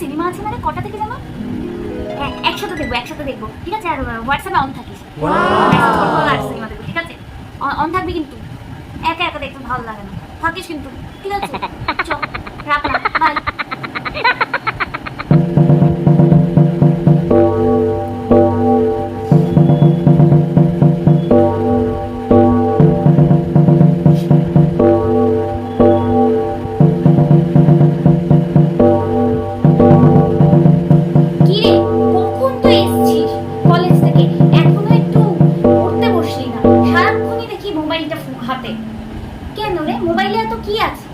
Cinema আছে মানে? কটা থেকে জানো? হ্যাঁ একসাথে দেখব একসাথে দেখব। ঠিক আছে? আর হোয়াটসঅ্যাপে অন থাকিস আর সিনেমা দেখব ঠিক আছে? অন থাকবি কিন্তু। একা একা দেখতে ভালো লাগে না। থাকিস কিন্তু। ঠিক আছে? চল রাখলাম মোবাইলটা হাতে। কেন রে? মোবাইলে এত কি আছে?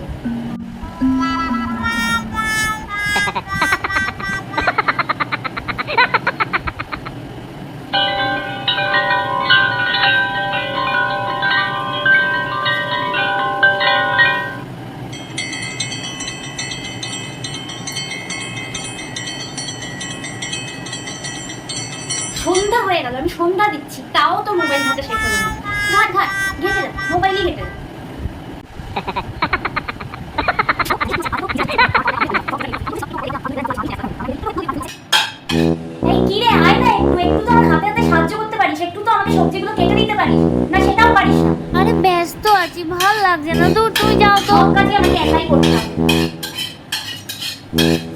সন্ধ্যা হয়ে গেল, আমি সন্ধ্যা দিচ্ছি। তাও তো মোবাইল হাতে শেষ হলো ঘাট ঘাট। ঘেটে যা মোবাইলই ঘেটে যা এই কি রে আয় না একটু একটু তো আমার হাতে হাতে সাহায্য করতে পারিস একটু তো আমাকে সবজিগুলো কেটে দিতে পারিস না সেটাও পারিস না। আরে ব্যস্ত আছি ভালো লাগছে না। দূর তুমি যাও তো। সব কাজই আমাকে একাই করতে হবে।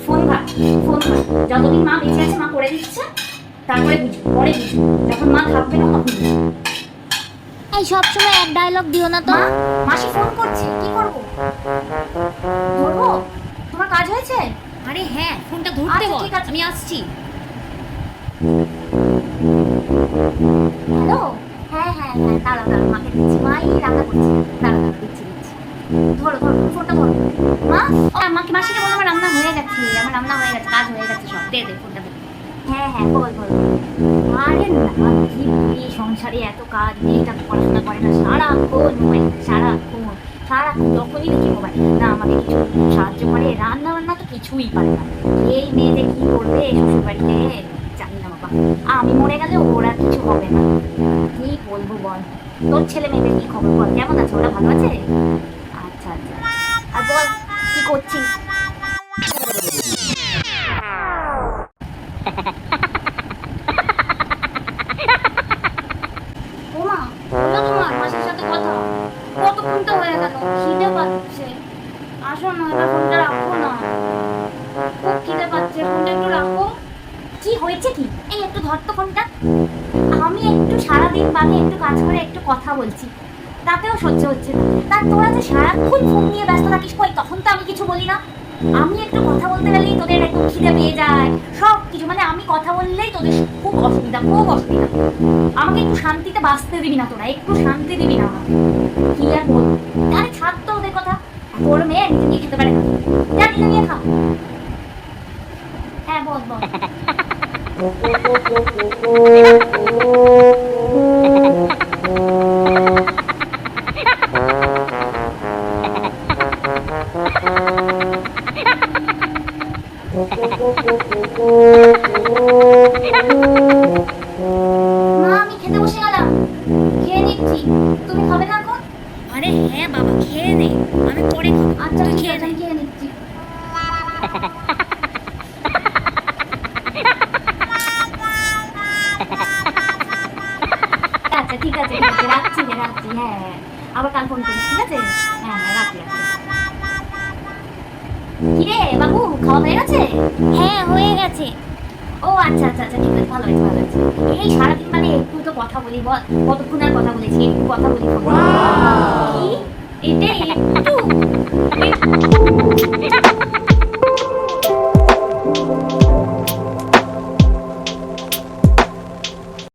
ফোন ঘাট ফোন ঘাট। যতদিন মা বেঁচে আছে মা করে দিচ্ছে তারপরে পরে বুঝব। যখন মা থাকবে না তখন এই সব সময় এক ডায়লগ দিও না তো। মাসি ফোন করছে কি করব? ধরবো? তোমার কাজ হয়েছে? আরে হ্যাঁ ফোনটা ধরতে বল, আমি আসছি। হ্যালো? হ্যাঁ হ্যাঁ হ্যাঁ দাঁড়া দাঁড়া মাকে দিচ্ছি। মাই রান্না করছে। দাঁড়া দাঁড়া দিচ্ছি। ধরো ধরো ফোনটা ধরো। মা? ও মাকে মাসিকে বলো আমার রান্না হয়ে গেছে আমার রান্না হয়ে গেছে কাজ হয়ে গেছে সব। দে দে ফোনটা দে। হ্যাঁ হ্যাঁ বল বল এত কাজ মেয়েটা না। সারাক্ষণ মোবাইল সারাক্ষণ কিছু সাহায্য করে রান্না তো কিছুই পারে না। এই মেয়েদের কি করবে না বাবা। আমি মরে গেলে ওরা কিছু হবে না। কি বলব বল? তোর ছেলে মেয়েদের কি খবর বল? কেমন আছে? ওরা ভালো আছে? আচ্ছা আচ্ছা। আর বল, কি করছিস? ওমা হলো তোমার মাসির সাথে কথা। কতক্ষণ তো হয়ে গেল? খিদে পাচ্ছে। আসো না, এবার ফোনটা রাখো না। খুব খিদে পাচ্ছে। ফোনটা একটু রাখো। কি হয়েছে কি? এই একটু ধর তো ফোনটা। আমি একটু সারাদিন বাদে একটু কাজ করে একটু কথা বলছি। তাতেও সহ্য হচ্ছে না। তার তোরা যে সারাক্ষণ নিয়ে ব্যস্ত থাকিস কই? তখন তো আমি কিছু বলি না। আমি একটু কথা বলতে গেলেই তোদের একটু খিদে পেয়ে যায়। সব কিছু মানে আমি কথা বললেই তোদের খুব অসুবিধা খুব অসুবিধা। আমাকে একটু শান্তিতে বাঁচতে দিবি না তোরা, একটু শান্তি দিবি না। কি আর বলব আরে ছাড় তো ওদের কথা। তোর মেয়ে নিজে খেতে পারে যা, নিজে নিয়ে হ্যাঁ বল বল। মা আমি খেতে বসে গেলাম। খেয়ে নিচ্ছি। তুমি খাবে না এখন? আরে হ্যাঁ বাবা খেয়ে নে। আমি পরে। আচ্ছা তুই খেয়ে নে। খেয়ে নিচ্ছি। আচ্ছা ঠিক আছে। রাখছি রাখছি। হ্যাঁ হ্যাঁ। আবার কাল ফোন করিস ঠিক আছে? হ্যাঁ হ্যাঁ রাখছি কিরে বাবু খাওয়া হয়ে গেছে? হ্যাঁ হয়ে গেছে। ও আচ্ছা আচ্ছা আচ্ছা ঠিক আছে ভালো হয়েছে ভালো হয়েছে। এই সারাদিন মানে একটু তো কথা বলি বল কতক্ষণ আর কথা বলেছি একটু কথা বলি একটু একটু?